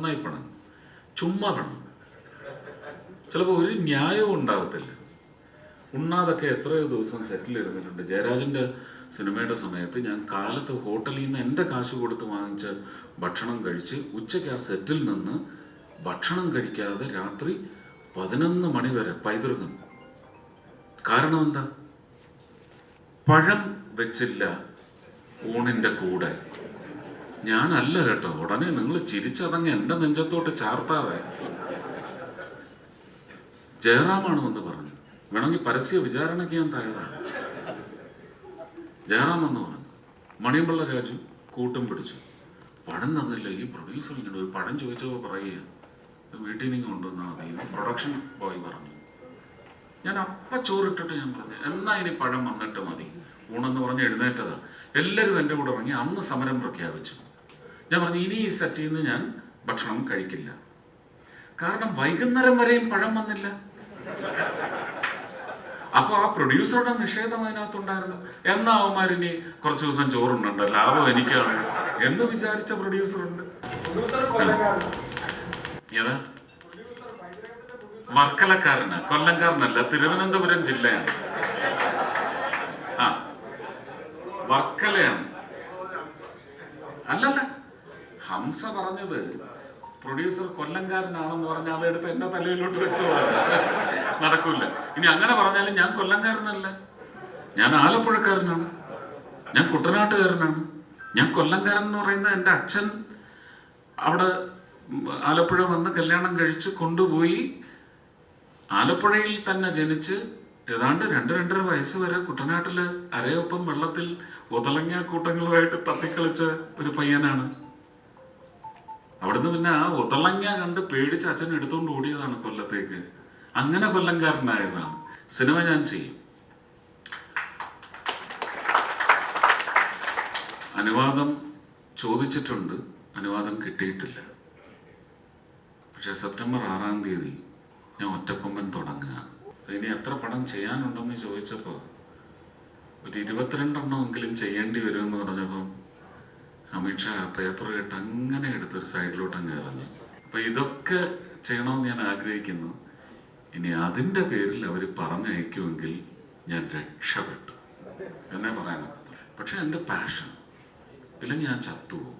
നന്നായി പണം. ചുമ്മാ പണം. ചിലപ്പോൾ ഒരു ന്യായവും ഉണ്ടാകത്തില്ല ഉണ്ണാതൊക്കെ എത്രയോ ദിവസം സെറ്റിൽ ഇരുന്നിട്ടുണ്ട് ജയരാജന്റെ സിനിമയുടെ സമയത്ത് ഞാൻ കാലത്ത് ഹോട്ടലിൽ നിന്ന് എന്റെ കാശ് കൊടുത്ത് വാങ്ങിച്ച ഭക്ഷണം കഴിച്ച് ഉച്ചയ്ക്ക് ആ സെറ്റിൽ നിന്ന് ഭക്ഷണം കഴിക്കാതെ രാത്രി പതിനൊന്ന് മണി വരെ പൈതൃകം. കാരണം എന്താ? പഴം വെച്ചില്ല ഊണിന്റെ കൂടെ. ഞാനല്ല കേട്ടോ. ഉടനെ നിങ്ങൾ ചിരിച്ചതങ്ങ് എന്റെ നെഞ്ചത്തോട്ട് ചാർത്താതെ. ജയറാമാണ് വന്ന് പറഞ്ഞു. വേണമെങ്കിൽ പരസ്യ വിചാരണയ്ക്ക് ഞാൻ തയ്യാറാണ്. ജയറാം എന്ന് പറഞ്ഞു. മണിയമ്പിള്ള രാജു കൂട്ടം പിടിച്ചു. പടം തന്നില്ല. ഈ പ്രൊഡ്യൂസർ ഇങ്ങനെ ഒരു പടം ചോദിച്ചപ്പോൾ പറയുക വീട്ടിൽ നിന്ന് കൊണ്ടുവന്നാൽ മതി. പ്രൊഡക്ഷൻ ബോയ് പറഞ്ഞു. ഞാൻ അപ്പ ചോറിട്ടിട്ട് ഞാൻ പറഞ്ഞു എന്നാ ഇനി പഴം വന്നിട്ട് മതി. ഊണെന്ന് പറഞ്ഞ് എഴുന്നേറ്റതാ. എല്ലാവരും എന്റെ കൂടെ ഇറങ്ങി അന്ന് സമരം പ്രഖ്യാപിച്ചു. ഞാൻ പറഞ്ഞു ഇനി ഈ സെറ്റിൽ നിന്ന് ഞാൻ ഭക്ഷണം കഴിക്കില്ല. കാരണം വൈകുന്നേരം വരെയും പഴം വന്നില്ല. അപ്പൊ ആ പ്രൊഡ്യൂസറുടെ നിഷേധം അതിനകത്തുണ്ടായിരുന്നു. എന്നാ അവന്മാരിനി കുറച്ച് ദിവസം ചോറുണ്ടല്ലോ ലാഭം എനിക്കാണ്. എന്ന് വിചാരിച്ച പ്രൊഡ്യൂസറുണ്ട്. ഏതാ? വർക്കലക്കാരന്. കൊല്ലംകാരനല്ല തിരുവനന്തപുരം ജില്ലയാണ്. ആ വർക്കലയാണ്. അല്ലല്ല ഹംസ പറഞ്ഞത് പ്രൊഡ്യൂസർ കൊല്ലംകാരനാണെന്ന് പറഞ്ഞാൽ അതെടുത്ത് എന്റെ തലയിലോട്ട് വെച്ചതാണ് നടക്കൂല. ഇനി അങ്ങനെ പറഞ്ഞാലും ഞാൻ കൊല്ലംകാരനല്ല. ഞാൻ ആലപ്പുഴക്കാരനാണ്. ഞാൻ കുട്ടനാട്ടുകാരനാണ്. ഞാൻ കൊല്ലംകാരൻ എന്ന് പറയുന്ന എന്റെ അച്ഛൻ അവിടെ ആലപ്പുഴ വന്ന് കല്യാണം കഴിച്ച് കൊണ്ടുപോയി ആലപ്പുഴയിൽ തന്നെ ജനിച്ച് ഏതാണ്ട് രണ്ട് രണ്ടര വയസ്സ് വരെ കുട്ടനാട്ടിൽ അരയൊപ്പം വെള്ളത്തിൽ ഉതളങ്ങ കൂട്ടങ്ങളുമായിട്ട് തത്തിക്കളിച്ച ഒരു പയ്യനാണ് അവിടുന്ന് പിന്നെ ആ ഉതളങ്ങ കണ്ട് പേടിച്ച് അച്ഛൻ എടുത്തുകൊണ്ട് ഓടിയതാണ് കൊല്ലത്തേക്ക്. അങ്ങനെ കൊല്ലംകാരനായതാണ്. സിനിമ ഞാൻ ചെയ്യും. അനുവാദം ചോദിച്ചിട്ടുണ്ട്. അനുവാദം കിട്ടിയിട്ടില്ല. പക്ഷെ സെപ്റ്റംബർ ആറാം തീയതി ഞാൻ ഒറ്റക്കൊമ്പൻ തുടങ്ങുകയാണ്. അപ്പൊ ഇനി എത്ര പടം ചെയ്യാനുണ്ടെന്ന് ചോദിച്ചപ്പോൾ ഒരു ഇരുപത്തിരണ്ടെണ്ണമെങ്കിലും ചെയ്യേണ്ടി വരുമെന്ന് പറഞ്ഞപ്പം അമിത്ഷാ പേപ്പർ കേട്ട് അങ്ങനെ എടുത്തൊരു സൈഡിലോട്ട് അങ്ങ് ഇറങ്ങി. അപ്പൊ ഇതൊക്കെ ചെയ്യണമെന്ന് ഞാൻ ആഗ്രഹിക്കുന്നു. ഇനി അതിന്റെ പേരിൽ അവർ പറഞ്ഞയക്കുമെങ്കിൽ ഞാൻ രക്ഷപ്പെട്ടു. എന്നേ പറയാൻ പറ്റത്തുള്ളൂ. പക്ഷെ എന്റെ പാഷൻ ഇല്ലെങ്കിൽ ഞാൻ ചത്തുപോകും.